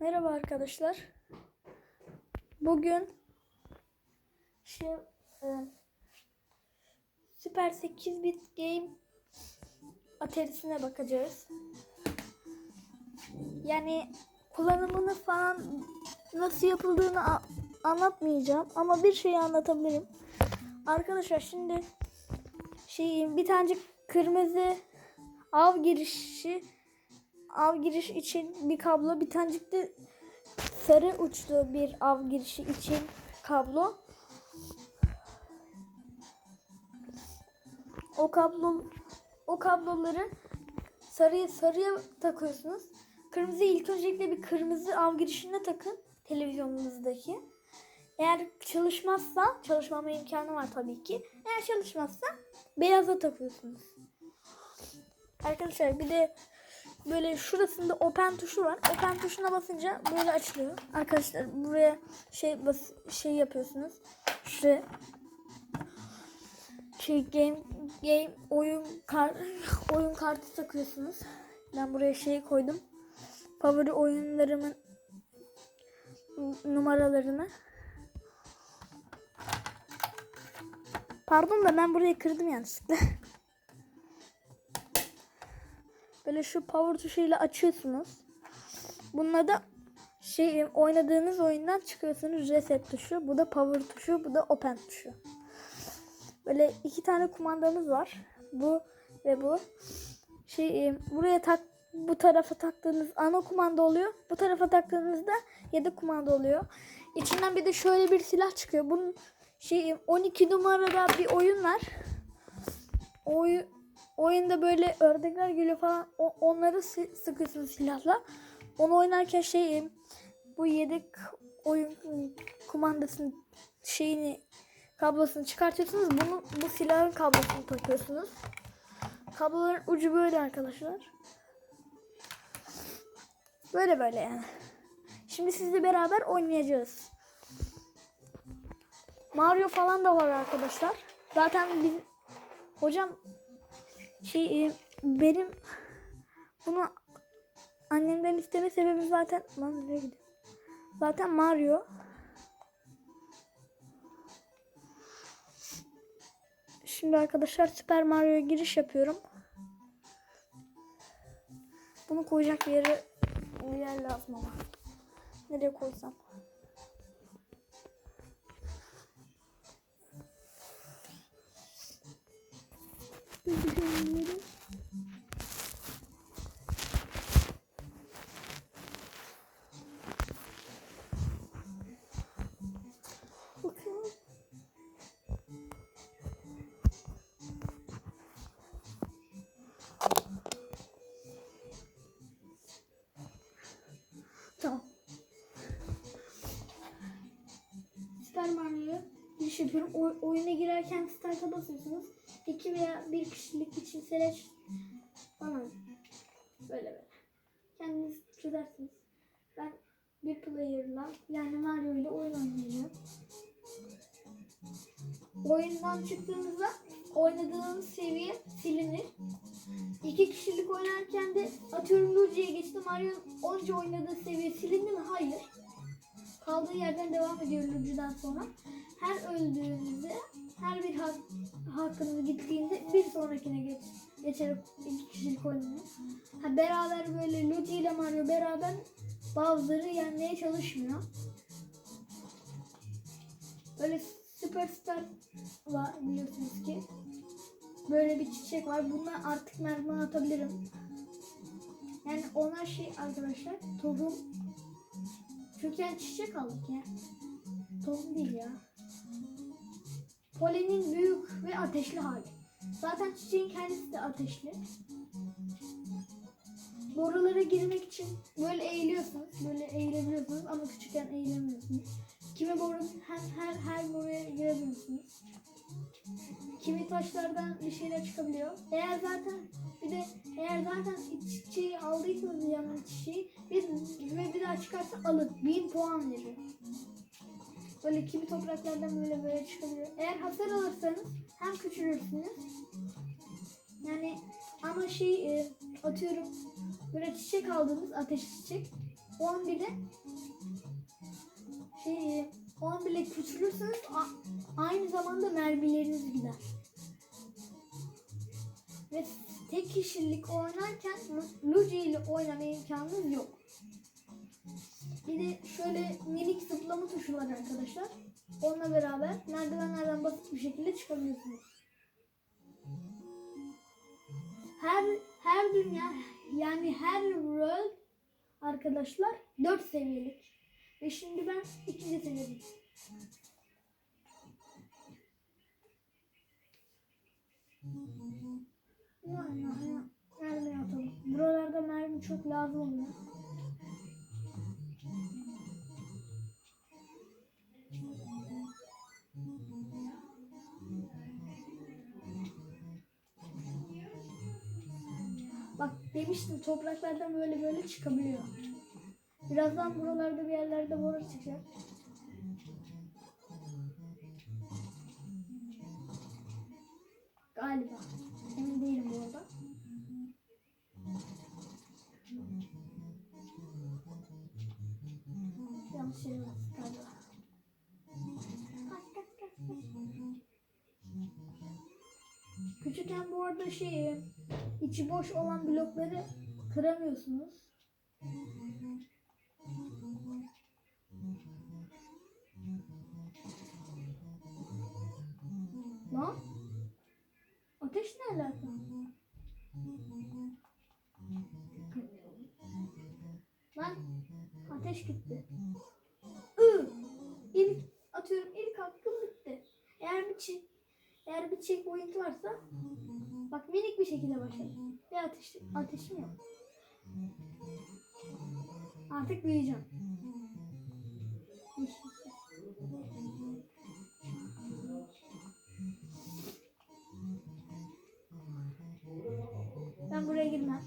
Merhaba arkadaşlar. Bugün şey e, Süper 8 bit game aterisine bakacağız. Yani kullanımını falan nasıl yapıldığını anlatmayacağım ama bir şeyi anlatabilirim. Arkadaşlar şimdi şey bir tane kırmızı av girişi av giriş için bir kablo, bir tanecik de sarı uçlu bir av girişi için kablo. O kablo o kabloları sarıya sarıya takıyorsunuz. Kırmızı ilk öncelikle bir kırmızı av girişine takın televizyonunuzdaki. Eğer çalışmazsa, çalışmama imkanı var tabii ki. Eğer çalışmazsa beyaza takıyorsunuz. Arkadaşlar bir de böyle şurasında open tuşu var. Open tuşuna basınca böyle açılıyor. Arkadaşlar buraya şey bas şey yapıyorsunuz. Şuraya şey game game oyun kar oyun kartı takıyorsunuz. Ben buraya şey koydum. Favori oyunlarımın numaralarını. Pardon da ben burayı kırdım yanlışlıkla. Böyle şu power tuşuyla açıyorsunuz. Bununla da şey oynadığınız oyundan çıkıyorsunuz reset tuşu. Bu da power tuşu, bu da open tuşu. Böyle iki tane kumandamız var. Bu ve bu. Şey buraya tak bu tarafa taktığınız ana kumanda oluyor. Bu tarafa taktığınızda yedek kumanda oluyor. İçinden bir de şöyle bir silah çıkıyor. Bunun şey 12 numarada bir oyun var. Oy, oyunda böyle ördekler geliyor falan. Onları sı- sıkıyorsunuz silahla. Onu oynarken şey bu yedek oyun kumandasının şeyini kablosunu çıkartıyorsunuz. Bunu bu silahın kablosunu takıyorsunuz. Kabloların ucu böyle arkadaşlar. Böyle böyle yani. Şimdi sizle beraber oynayacağız. Mario falan da var arkadaşlar. Zaten biz hocam şey e, benim bunu annemden isteme sebebim zaten lan nereye gidiyor? Zaten Mario. Şimdi arkadaşlar Super Mario'ya giriş yapıyorum. Bunu koyacak bir yere bir yer lazım ama. Nereye koysam? Bakın. Tamam. Super Mario'ya giriş yapıyorum. Oy- oyuna girerken start'a basıyorsunuz. İki veya bir kişilik için select falan. Böyle böyle. Kendiniz çözersiniz. Ben bir player'la yani Mario ile oyun oynayacağım. Oyundan çıktığınızda oynadığınız seviye silinir. İki kişilik oynarken de atıyorum Luigi'ye geçtim. Mario onca oynadığı seviye silindi mi? Hayır. Kaldığı yerden devam ediyor Luigi'den sonra. Her öldüğünüzde her bir hak, hakkınız gittiğinde bir sonrakine geç, geçerek iki kişilik oynanıyor. Ha, beraber böyle Luigi ile Mario beraber bazıları yenmeye çalışmıyor. Böyle Superstar var biliyorsunuz ki. Böyle bir çiçek var. Bunlar artık merdiven atabilirim. Yani onlar şey arkadaşlar tohum. Çünkü yani çiçek aldık ya. Tohum değil ya. Polenin büyük ve ateşli hali. Zaten çiçeğin kendisi de ateşli. Borulara girmek için böyle eğiliyorsunuz. Böyle eğilebiliyorsunuz ama küçükken eğilemiyorsunuz. Kimi boru her her her boruya girebiliyorsunuz. Kimi taşlardan bir şeyler çıkabiliyor. Eğer zaten bir de eğer zaten çiçeği aldıysanız yanına çiçeği bir, ve bir daha çıkarsa alın. 1000 puan verir. Böyle kimi topraklardan böyle böyle çıkabiliyor. Eğer hasar alırsanız hem küçülürsünüz. Yani ama şey e, atıyorum böyle çiçek aldınız ateş çiçek. 11'e şey 11'e küçülürseniz a- aynı zamanda mermileriniz gider. Ve tek kişilik oynarken Lu- Luigi ile oynama imkanınız yok. Bir de şöyle minik zıplama tuşu var arkadaşlar. Onunla beraber merdivenlerden basit bir şekilde çıkabiliyorsunuz. Her her dünya yani her world arkadaşlar 4 seviyelik. Ve şimdi ben ikinci seviyedeyim. Buralarda mermi çok lazım oluyor. Bak demiştim topraklardan böyle böyle çıkabiliyor. Birazdan buralarda bir yerlerde boru çıkacak. Galiba. Küçükken bu arada şey içi boş olan blokları kıramıyorsunuz. Lan? Ateş ne alaka? Lan ateş gitti. Iı, ilk atıyorum ilk hakkım bitti. Eğer bir eğer bir checkpoint varsa bak minik bir şekilde başladım. Bir ateş, ateşim yok. Artık büyüyeceğim. Ben buraya girmem.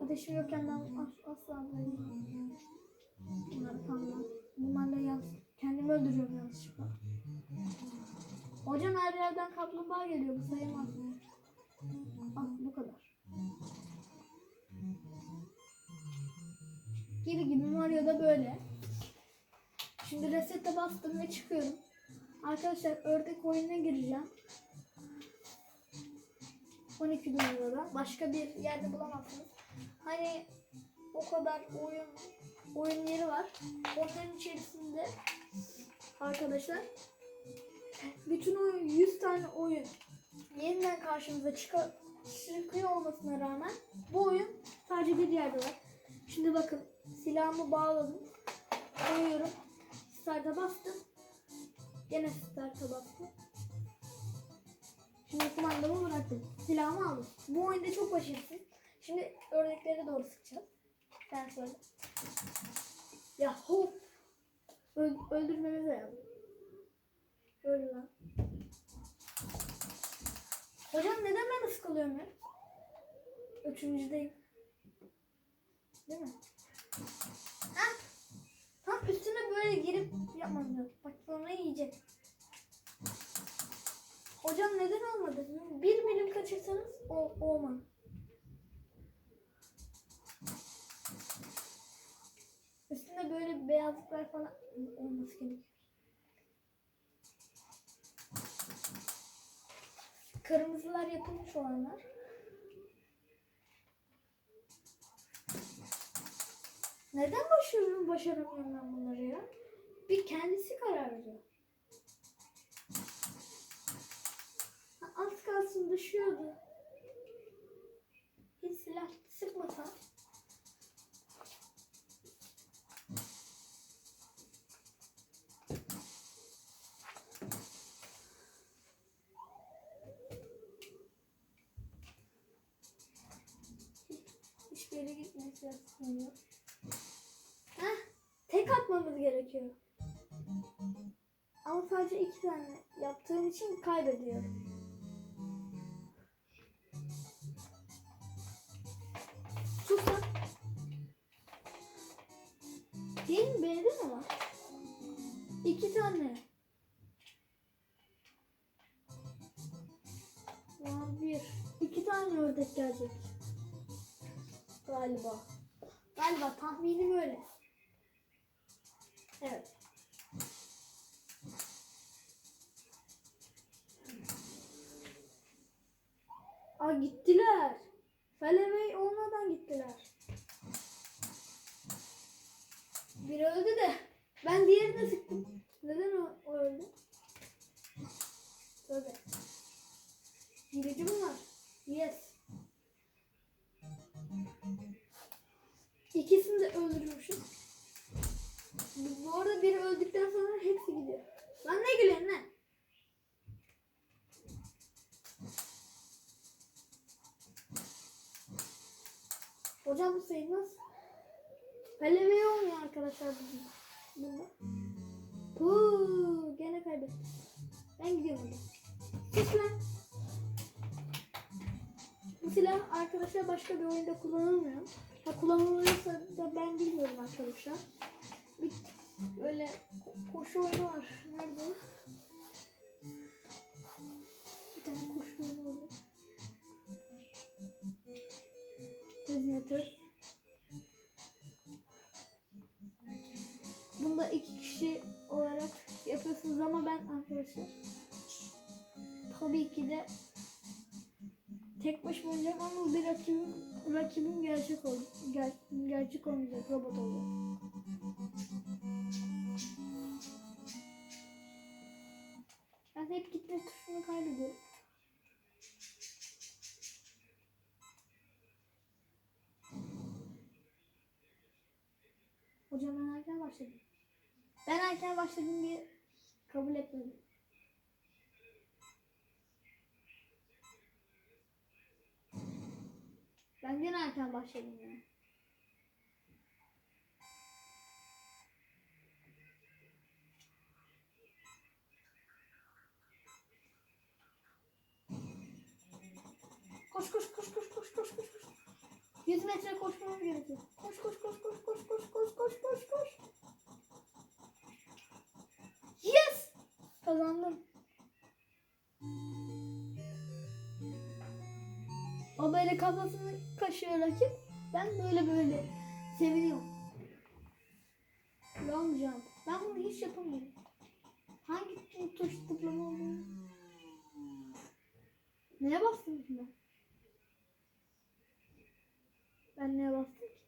Ateşim yokken ben as- asla buraya girmem. Bunlar kanlar. Bunlarla yaz. Kendimi öldürüyorum yanlışlıkla. Hocam her yerden kaplumbağa geliyor. Bu sayılmaz. Al bu kadar. Gibi gibi Mario'da böyle. Şimdi resete bastım ve çıkıyorum. Arkadaşlar ördek oyununa gireceğim. 12 numarada. Başka bir yerde bulamazsınız. Hani o kadar oyun oyun yeri var. Onların içerisinde arkadaşlar bütün oyun 100 tane oyun yeniden karşımıza çıkıyor, çıkıyor olmasına rağmen bu oyun sadece bir yerde var. Şimdi bakın silahımı bağladım. Koyuyorum. Start'a bastım. Gene start'a bastım. Şimdi kumandamı bıraktım. Silahımı aldım. Bu oyunda çok başarısız. Şimdi örneklere doğru sıkacağız. Ben söyle. Ya hop. Öl öldürmemiz. Lan. Hocam neden ben ısık alıyorum ya? Üçüncüdeyim. Değil mi? Ha? Tam üstüne böyle girip yapmam lazım. Bak sonra yiyecek. Hocam neden olmadı? Bir milim kaçırsanız o olmaz. Üstünde böyle beyazlıklar falan olması gerekiyor. Kırmızılar yapılmış olanlar. Neden başarıyorum, başaramıyorum ben bunları ya? Bir kendisi karar veriyor. Az kalsın düşüyordu. Hiç silah sıkmasam. Yere gitmesi lazım. Heh, tek atmamız gerekiyor. Ama sadece iki tane yaptığım için kaybediyorum. Sus lan. Değil mi? Mi var? İki tane. Var bir. İki tane ördek gelecek. Galiba. Galiba tahminim öyle. Evet. Aa gittiler. Felevey olmadan gittiler. Biri öldü de ben diğerine sıktım. Neden o, o öldü? Tövbe. Mi var? Yes. İkisini de öldürmüşüm. Bu arada biri öldükten sonra hepsi gidiyor. Lan ne gülüyorsun lan? Hocam bu sayılmaz. Pelevi olmuyor arkadaşlar. Bunda. Puuu gene kaybettim. Ben gidiyorum hocam. Lan. Bu silah arkadaşlar başka bir oyunda kullanılmıyor. Ha kullanılıyorsa da ben bilmiyorum arkadaşlar. Bir böyle ko- koşu oyunu var. Nerede? Bir tane koşu oyunu var. Terminator. Bunda iki kişi olarak yapıyorsunuz ama ben arkadaşlar tabii ki de tek başıma oynayacağım ama bir rakibim, rakibim gerçek ol, ger, gerçek olmayacak robot olacak. Ben hep gitme tuşunu kaybediyorum. Hocam ben erken başladım. Ben erken başladım diye kabul etmedim. Ben gene erken başladım ya. Koş koş koş koş koş koş koş. koş. 100 metre koşmamız gerekiyor. Koş koş koş koş koş koş koş koş koş koş. Yes! Kazandım. O böyle kafasını kaşıyor rakip. Ben böyle böyle seviniyorum. Long jump. Ben bunu hiç yapamıyorum. Hangi tuş tıklama? Neye bastım ki ben? Ben neye bastım ki?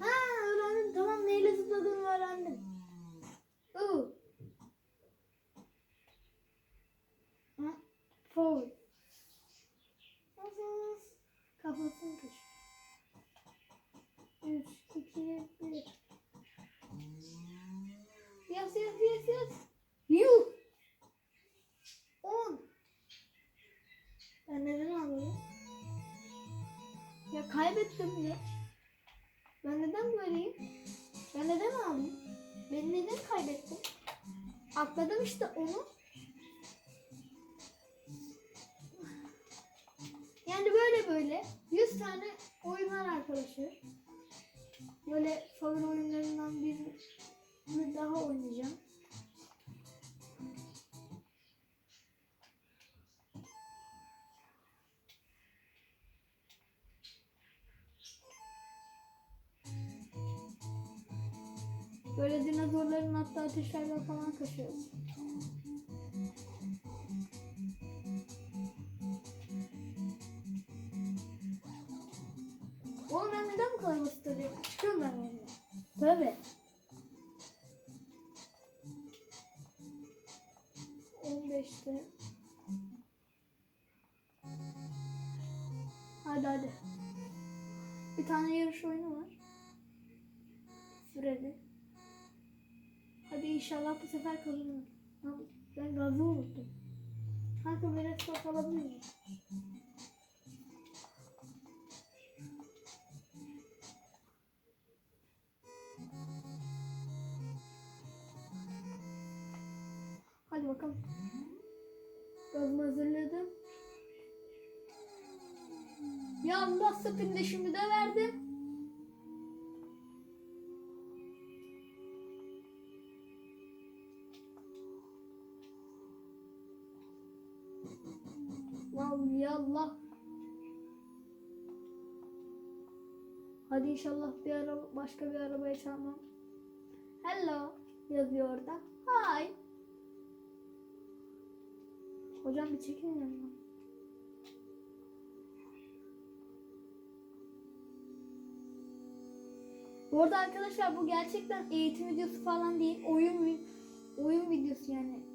Ha öğrendim. Tamam neyle zıpladığımı öğrendim. Iı. Ha, forward. Nasıl? Kafasını kış. 3, 2, 1. Yes, yes, yes, yes. Yuh. 10. Ben neden alıyorum? Kaybettim ya. Ben neden böyleyim? Ben neden ağlayayım? Ben neden kaybettim? Atladım işte onu. Böyle dinozorların hatta ateşlerden falan kaçıyoruz. Oğlum ben neden bu kadar basit arıyorum? Çıkıyorum ben oyundan. Tabii. Hadi hadi. Bir tane yarış oyunu var. Süreli. Hadi inşallah bu sefer kazanırım. Ben gazı unuttum. Kanka biraz top alabilir miyim? Hadi bakalım. Gazımı hazırladım. Yanında spin de şimdi de verdim. Allah. Hadi inşallah bir araba başka bir arabaya çarpmam. Hello yazıyor orada. Hi. Hocam bir çekin yanımdan. Bu arada arkadaşlar bu gerçekten eğitim videosu falan değil. Oyun oyun videosu yani.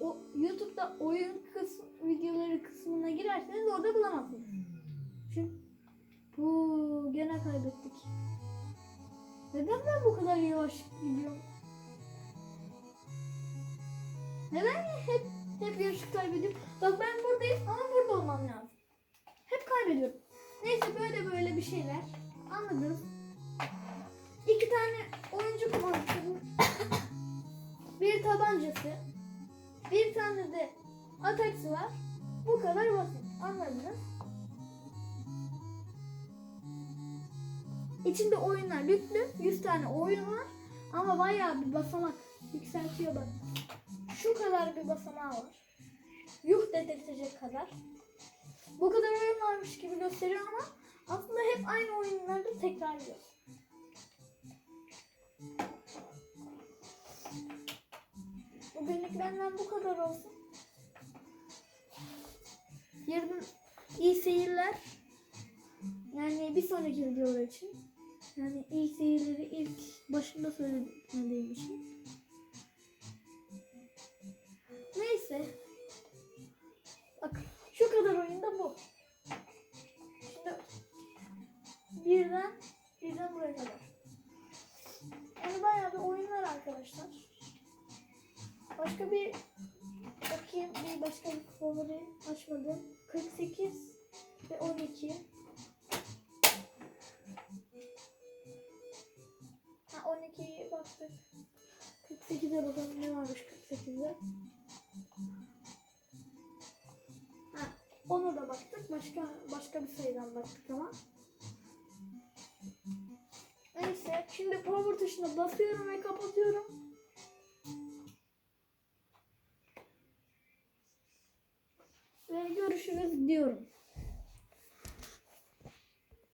O, YouTube'da oyun kısmı, videoları kısmına girerseniz orada bulamazsınız. Çünkü bu gene kaybettik. Neden ben bu kadar yavaş gidiyorum? Neden hep hep yarışı kaybediyorum? Bak ben buradayım ama burada olmam lazım. Hep kaybediyorum. Neyse böyle böyle bir şeyler. Anladınız. İki tane oyuncu kumandası. bir tabancası. Bir tane de ataksi var. Bu kadar basit. Anladınız. İçinde oyunlar yüklü. 100 tane oyun var. Ama bayağı bir basamak yükseltiyor bak. Şu kadar bir basamağı var. Yuh dedirtecek kadar. Bu kadar oyun varmış gibi gösteriyor ama aslında hep aynı oyunları tekrarlıyor. Bugünlük benden bu kadar olsun. Yarın iyi seyirler. Yani bir sonraki videolar için. Yani iyi seyirleri ilk başında söylemediğim için. Neyse. Bak şu kadar oyunda bu. Şimdi birden birden buraya kadar. Yani bayağı bir oyun var arkadaşlar. Başka bir bakayım bir başka bir favori açmadım. 48 ve 12. Ha 12'yi baktık. 48'e bakalım ne varmış 48'de. Ha ona da baktık. Başka başka bir sayıdan baktık ama. Neyse şimdi power tuşuna basıyorum ve kapatıyorum. Diyorum.